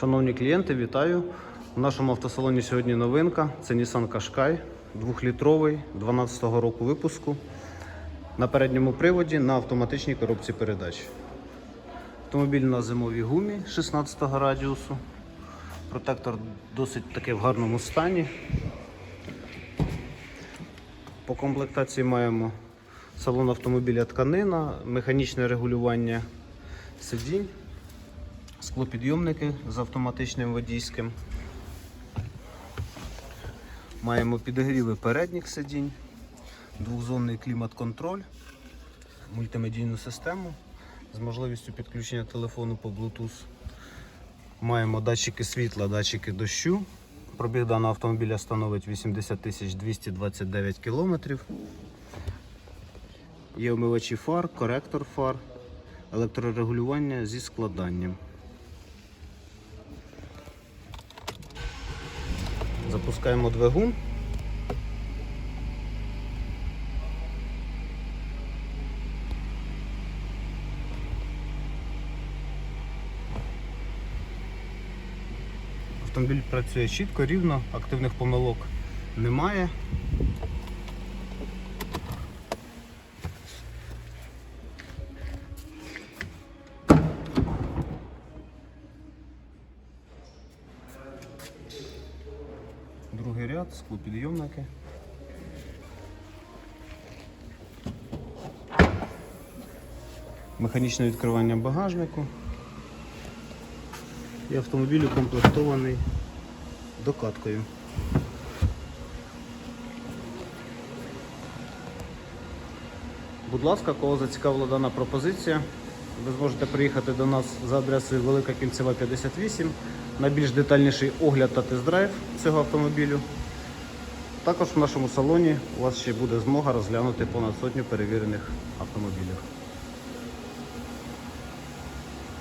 Шановні клієнти, вітаю! У нашому автосалоні сьогодні новинка. Це Nissan Qashqai, 2-літровий 12-го року випуску. На передньому приводі на автоматичній коробці передач. Автомобіль на зимовій гумі 16 радіусу. Протектор досить таки в гарному стані. По комплектації маємо салон автомобіля тканина, механічне регулювання сидінь, склопідйомники з автоматичним водійським. Маємо підігріви передніх сидінь, двохзонний клімат-контроль, мультимедійну систему з можливістю підключення телефону по Bluetooth. Маємо датчики світла, датчики дощу. Пробіг даного автомобіля становить 80 229 кілометрів. Є омивачі фар, коректор фар, електрорегулювання зі складанням. Запускаємо двигун. Автомобіль працює чітко, рівно, активних помилок немає. Другий ряд, склопідйомники. Механічне відкривання багажнику. І автомобіль укомплектований докаткою. Будь ласка, кого зацікавила дана пропозиція, ви зможете приїхати до нас за адресою Велика Кільцева 58 на більш детальніший огляд та тест-драйв цього автомобілю. Також в нашому салоні у вас ще буде змога розглянути понад сотню перевірених автомобілів.